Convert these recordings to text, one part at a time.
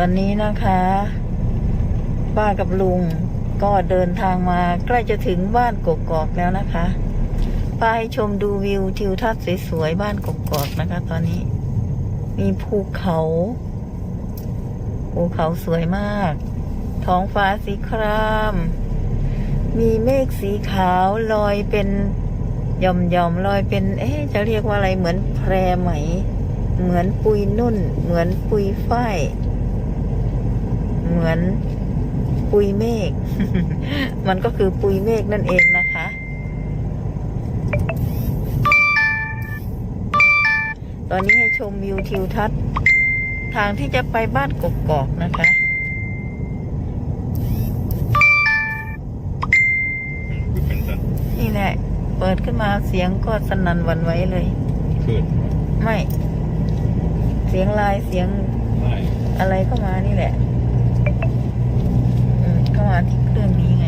อนนี้นะคะ ป้ากับลุงก็เดินทางมาใกล้จะถึงบ้านกกอกแล้วนะคะป้าให้ชมดูวิวทิวทัศน์สวยๆบ้านกกอกนะคะ ตอนนี้ มีภูเขาภูเขาสวยมาก ท้องฟ้าสีคราม มีเมฆสีขาวลอยเป็นหย่อมย่อมๆลอยเป็น เอ๊ะจะเรียกว่าอะไรเหมือนแพรไหม เหมือนปุยนุ่น เหมือนปุยฝ้าย เหมือนปุยเมฆ มันก็คือปุยเมฆนั่นเองนะคะ ตอนนี้ให้ชมวิวทิวทัศน์ ทางที่จะไปบ้านกกอกนะคะเป็นสันนี่แหละ เปิดขึ้นมาเสียงก็สนั่นหวันไหวเลยขึ้นไม่ เสียงลายเสียงไล่อะไรเข้ามานี่แหละอืม เข้ามาที่เครื่องนี้ไง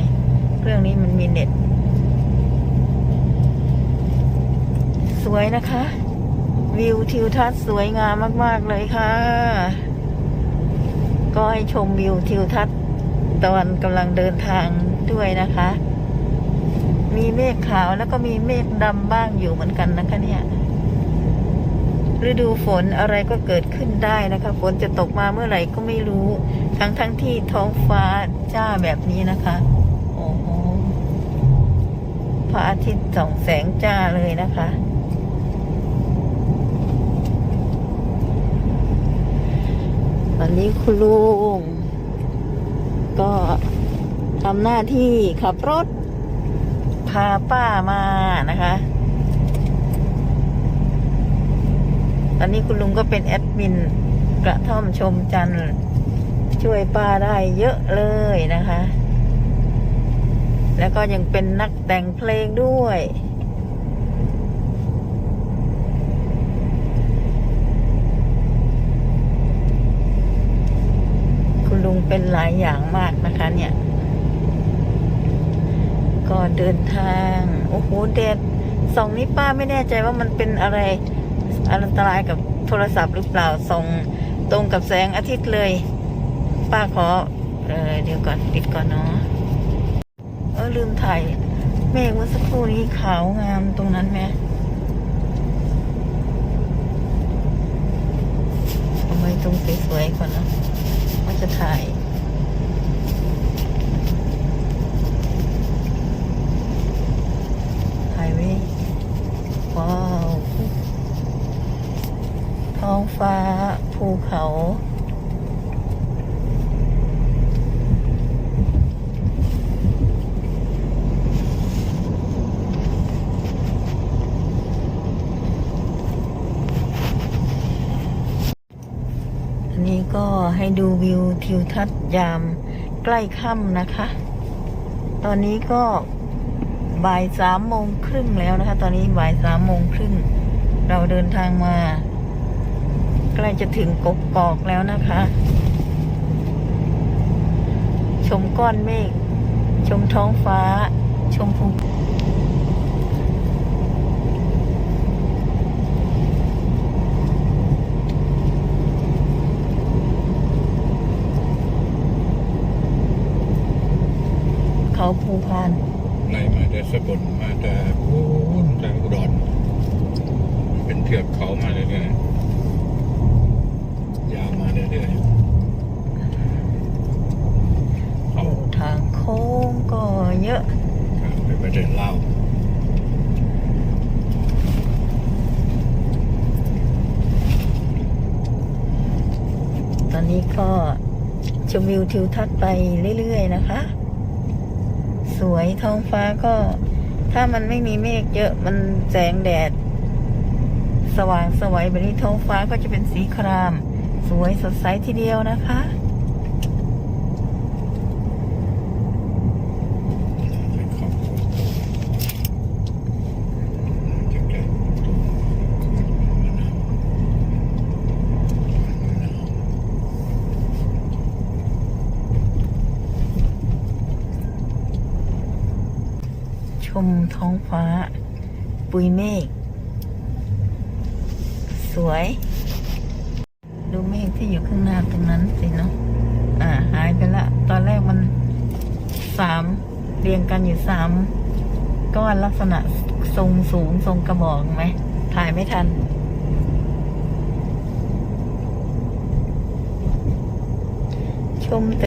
เครื่องนี้มันมีเน็ต สวยนะคะ วิวทิวทัศน์สวยงามมาก ๆ เลยค่ะ ก็ให้ชมวิวทิวทัศน์ตอนกำลังเดินทางด้วยนะคะ มีเมฆขาวแล้วก็มีเมฆดำบ้างอยู่เหมือนกันนะคะเนี่ย ฤดูฝนอะไรก็เกิดขึ้นได้นะคะ ฝนจะตกมาเมื่อไหร่ก็ไม่รู้ ทั้งทั้งที่ท้องฟ้าจ้าแบบนี้นะคะโอ้โหพระอาทิตย์ส่องแสงจ้าเลยนะคะ ตอนนี้คุณลุงก็ทำหน้าที่ขับรถพาป้ามานะคะ อนนี้คุณลุงก็เป็นแอดมินกระท่อมชมจันทร์ช่วยป้าได้เยอะเลยนะคะ แล้วก็ยังเป็นนักแต่งเพลงด้วย คุณลุงเป็นหลายอย่างมากนะคะเนี่ย ก็เดินทาง โอ้โหแดดสองนี้ป้าไม่แน่ใจว่ามันเป็นอะไร อันตรายกับโทรศัพท์หรือเปล่าส่องตรงกับแสงอาทิตย์เลย ป้าขอเออเดี๋ยวก่อนปิดก่อนเนาะเออลืมถ่ายเมฆเมื่อสักครู่นี้ขาวงามตรงนั้นไหมเอาไว้ตรงสวยๆก่อนเนาะว่าจะถ่ายไว้ว้าว ท้องฟ้า ภูเขา อันนี้ก็ให้ดูวิวทิวทัศน์ยามใกล้ค่ำนะคะ ตอนนี้ก็บ่ายสามโมงครึ่งแล้วนะคะ ตอนนี้บ่ายสามโมงครึ่ง เราเดินทางมา ใกล้จะถึงกกกอกแล้วนะคะ ชมก้อนเมฆชมท้องฟ้า ชมภูเขาภูพานไล่มาแต่สกลมาแต่พูนจากอุดรเป็นเทือกเขามาเรื่อยๆยาวมาเรื่อยๆเขา ทางโค้งก็เยอะ ทางไปประเทศลาว ตอ นี้ก็ชมวิวทิวทัศน์ไปเรื่อยๆนะคะ สวยท้องฟ้าก็ ถ้ามันไม่มีเมฆเยอะมันแสงแดด สว่างสวยแบบนี้ท้องฟ้าก็จะเป็นสีคราม สวยสดใสทีเดียวนะคะ เป็นเขาจากแก่ตัวมะนาวมะนาว ช มท้องฟ้า ปุยเมฆสวย ดูเมฆที่อยู่ข้างหน้าตรงนั้นสิเนาะอ่า หายไปละ ตอนแรกมันสามเรียงกันอยู่สามก้อนลักษณะทรงสูงทรงกระบอกไหม ถ่ายไม่ทันชมแต่